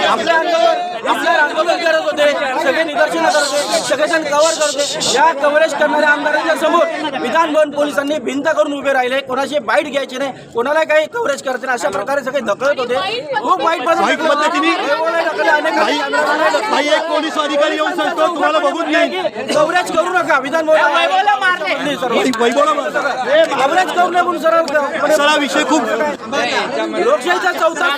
आपल्या आंदोलन आपल्या आंदोलन करत होते. सगळे निदर्शनं करत सगळेजण कव्हर करते या कव्हरेज करणाऱ्या आमदारांच्या समोर विधान भवन पोलिसांनी भिंत करून उभे राहिले. कोणाची बाईट घ्यायची नाही कोणाला काही कव्हरेज करायचे नाही. अशा प्रकारे सगळे ढकलत होते. खूप वाईट पोलीस अधिकारी येऊन सांगतो तुम्हाला बघून नाही कव्हरेज करू नका. विधान भवन मारले वैभवला मारले. कव्हरेज करू नये म्हणून सरळ सर हा विषय खूप लोकशाहीचा चौथा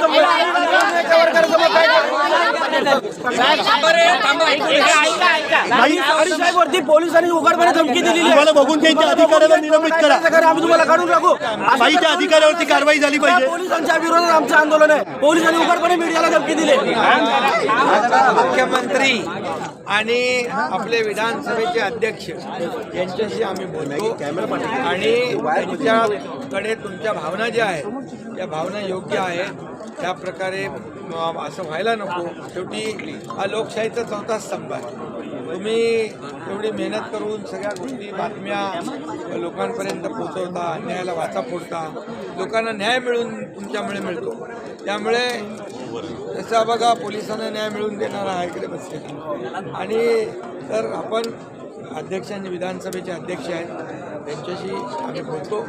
नाही आणि साहेब वरती पोलिसांनी उघडपणे धमकी दिलेली आहे. तुम्हाला बघून त्यांच्या अधिकाऱ्याला निलंबित करा. करा आम्ही तुम्हाला काढून टाकू. बाईच्या अधिकाऱ्यावरती कारवाई झाली पाहिजे. पोलिसांच्या विरोधात आमचं आंदोलन आहे. पोलिसांनी उघडपणे मीडियाला धमकी दिली मुख्यमंत्री आणि आपले विधानसभेचे अध्यक्ष यांच्याशी आम्ही बोलतो. आणि त्यांच्याकडे तुमच्या भावना ज्या आहेत त्या भावना योग्य आहेत. त्या प्रकारे अं, असं व्हायला नको. शेवटी हा लोकशाहीचा चौथा स्तंभ आहे. तुम्ही एवढी मेहनत करून सगळ्या गोष्टी बातम्या लोकांपर्यंत पोचवता अन्यायाला वाचा फोडता लोकांना न्याय मिळून तुमच्यामुळे मिळतो. त्यामुळे तसा बघा पोलिसांना न्याय मिळवून देणारा हा इकडे बसले आणि तर आपण अध्यक्ष आणि विधानसभेचे अध्यक्ष आहेत त्यांच्याशी आम्ही बोलतो.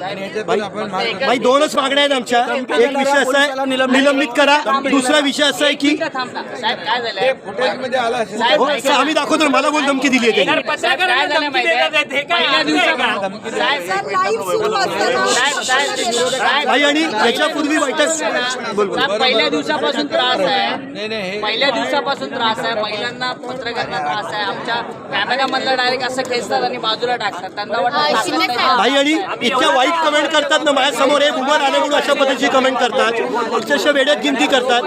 आपण मार्ग भाई दोनच मागण्या आहेत आमच्या एक विषय असा आहे निलंबित करा दुसरा विषय असा आहे की साहेब काय झालं ते फुटेजमध्ये आला असेल साहेब, हो, सर, आम्ही दाखवतो ना, मला कोण धमकी दिली आहे त्यांनी साहेब, काय झालं माहितीये? पहिल्या दिवसापासून साहेब, साहेब, साहेब, ते विरोधक आहेत. भाई आणि याच्यापूर्वी बैठक बोल बोल. साहेब, पहिल्या दिवसापासून त्रास आहे नाही नाही हे पहिल्या दिवसापासून त्रास आहे महिलांना पत्रकारांना त्रास आहे आमच्या कॅमेरामधला डायरेक्ट असं खेचतात आणि बाजूला टाकतात त्यांना वाटतं भाई आणि इतक्या वाईट कमेंट करतात ना माझ्यासमोर एक उमर आले म्हणून अशा पद्धतीची कमेंट करतात. अक्षरशः वेड्यात गिनती करतात.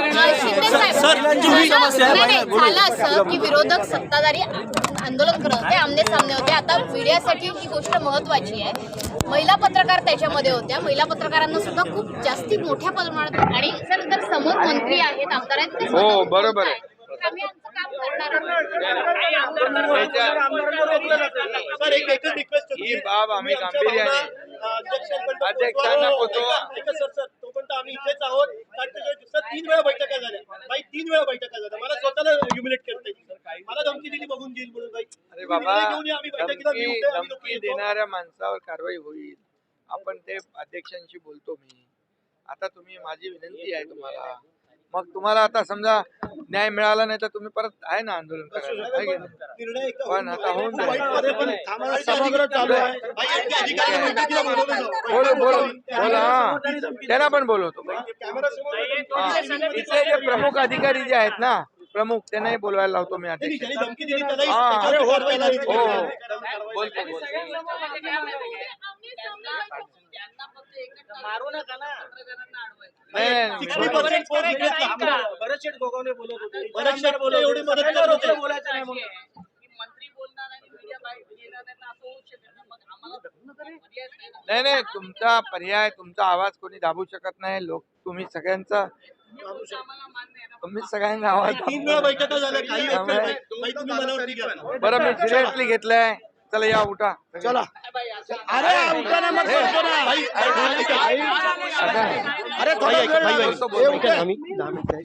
सर तुम्ही नाही, नाही, झालं असं की विरोधक सत्ताधारी आंदोलन करत होते आमने सामने होते. आता मीडियासाठी ही गोष्ट महत्वाची आहे. महिला पत्रकार त्याच्यामध्ये होत्या. महिला पत्रकारांना सुद्धा खूप जास्ती मोठ्या प्रमाणात आणि सर जर समोर मंत्री आहेत आमदार आहेत ते हो, बरोबर आहे. ही बाब आम्ही गांभीर्याने अध्यक्षांना पोचवा. सर सर तोपर्यंत आम्ही इथेच आहोत अठ्ठेचाळीस दिवसात तीन वेळा बैठका झाल्या बाई तीन वेळा बैठका झाल्या मला स्वतःला ह्युमिलेट करता मला धमकी दिली बघून घेईल म्हणून बाई अरे बाबा धमकी धमकी देणाऱ्या माणसावर कारवाई होईल. आपण ते अध्यक्षांशी बोलतो मी. आता तुम्ही माझी विनंती आहे तुम्हाला. मग तुम्हाला आता समजा न्याय मिळाला नाही तर तुम्ही परत आहे ना आंदोलन पण आता होऊन. बोलो बोलो. बोला हा. त्यांना पण बोलवतो हा. इथले जे प्रमुख अधिकारी जे आहेत ना प्रमुख त्यांनाही बोलवायला लावतो मी अध्यक्ष. त्यालाही हा. हो. बोलतो मारू नका ना. नाही, नाही, नाही. 60% फोन इकडेच थांबला. बरेचसे गोगावले बोलत होते बरेचसे एवढी मदत करत होते. बोलायचं नाही म्हणून. की मंत्री बोलणार आणि मीडिया बाहेर येणार नाही ना असं होऊ शकत नाही. मग आम्हाला पर्यायच नाही ना. नाही नाही तुमचा पर्याय तुमचा आवाज कोणी दाबू शकत नाही लोक तुम्ही सगळ्यांचा तुम्ही सगळ्यांचा आवाज तीन वेळा. बैठका झाल्या काही. बरं मी सिरियसली घेतलंय चला या उठा चला अरे उठा ना मग करतो ना. अरे थोडा वेळ. आम्ही दहा मिनिटं